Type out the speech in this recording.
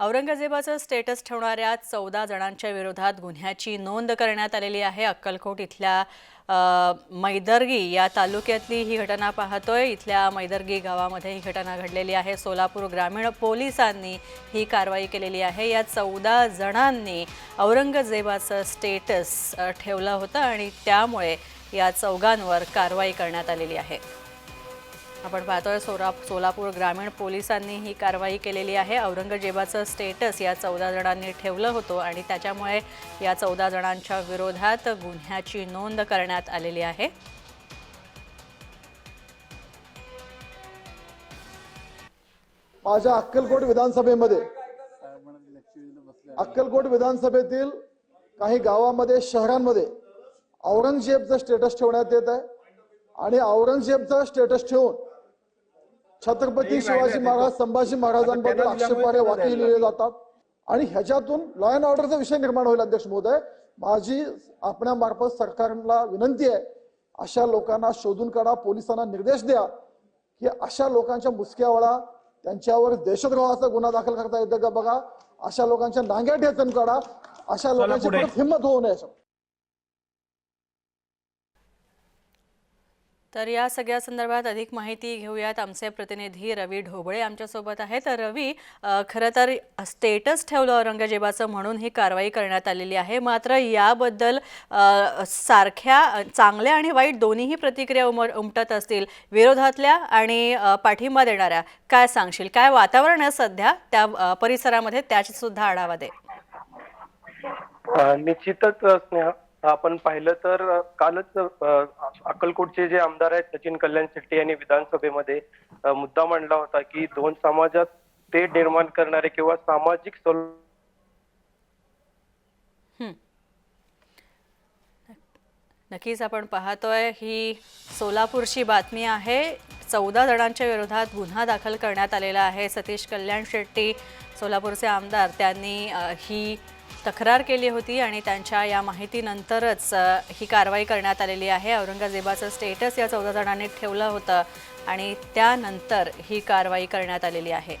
औरंगजेबाचं status ठेवणाऱ्या चौदा जणांच्या विरोधात गुन्ह्याची नोंद करण्यात आलेली आहे. अक्कलकोट इथल्या मैदर्गी या तालुक्यातली ही घटना पाहतोय. इथल्या मैदर्गी गावामध्ये ही घटना घडलेली आहे. सोलापूर ग्रामीण पोलिसांनी ही कारवाई केलेली आहे. या चौदा जणांनी औरंगजेबाचं स्टेटस ठेवलं होतं आणि त्यामुळे या चौघांवर कारवाई करण्यात आलेली आहे. आपण पाहतोय सोरा सोलापूर ग्रामीण पोलिसांनी ही कारवाई केलेली आहे. औरंगजेबाचं स्टेटस या चौदा जणांनी ठेवलं होतं आणि त्याच्यामुळे या चौदा जणांच्या विरोधात गुन्ह्याची नोंद करण्यात आलेली आहे. माझ्या अक्कलकोट विधानसभेमध्ये अक्कलकोट विधानसभेतील काही गावामध्ये शहरांमध्ये औरंगजेबचं स्टेटस ठेवण्यात येत आहे. आणि औरंगजेबचं स्टेटस ठेवून छत्रपती शिवाजी महाराज संभाजी महाराजांबद्दल आक्षेपार्ह वाक्य लिहिले जातात. आणि ह्याच्यातून लॉ अँड ऑर्डरचा विषय निर्माण होईल अध्यक्ष महोदय. माझी आपणामार्फत सरकारला विनंती आहे अशा लोकांना शोधून काढा पोलिसांना निर्देश द्या की अशा लोकांच्या मुसक्यावळा त्यांच्यावर देशद्रोहाचा गुन्हा दाखल करता येतो का बघा. अशा लोकांच्या नांग्या ठेचून काढा. अशा लोकांची हिंमत होऊ नये. तर या सगळ्या संदर्भात अधिक माहिती घेऊयात आमचे प्रतिनिधी रवी ढोबळे आमच्यासोबत आहेत तर रवी खरं तर स्टेटस ठेवलं औरंगजेबाचं म्हणून ही कारवाई करण्यात आलेली आहे. मात्र याबद्दल सारख्या चांगल्या आणि वाईट दोन्हीही प्रतिक्रिया उम उमटत असतील विरोधातल्या आणि पाठिंबा देणाऱ्या काय सांगशील? काय वातावरण आहे सध्या त्या परिसरामध्ये? त्याची सुद्धा आढावा दे. निश्चितच स्नेहा. आपण पाहिलं तर कालच अक्कलकोटचे जे आमदार आहेत सचिन कल्याण शेट्टी यांनी विधानसभेमध्ये मुद्दा मांडला होता की दोन समाजात ते निर्माण करणारे किंवा सामाजिक सलो नक्कीच आपण पाहतोय ही सोलापूरची बातमी आहे. चौदा जणांच्या विरोधात गुन्हा दाखल करण्यात आलेला आहे. सतीश कल्याण शेट्टी सोलापूरचे आमदार त्यांनी ही तक्रार केली होती आणि त्यांच्या या माहितीनंतरच ही कारवाई करण्यात आलेली आहे. औरंगजेबाचं स्टेटस या चौदा जणांनी ठेवलं होतं आणि त्यानंतर ही कारवाई करण्यात आलेली आहे.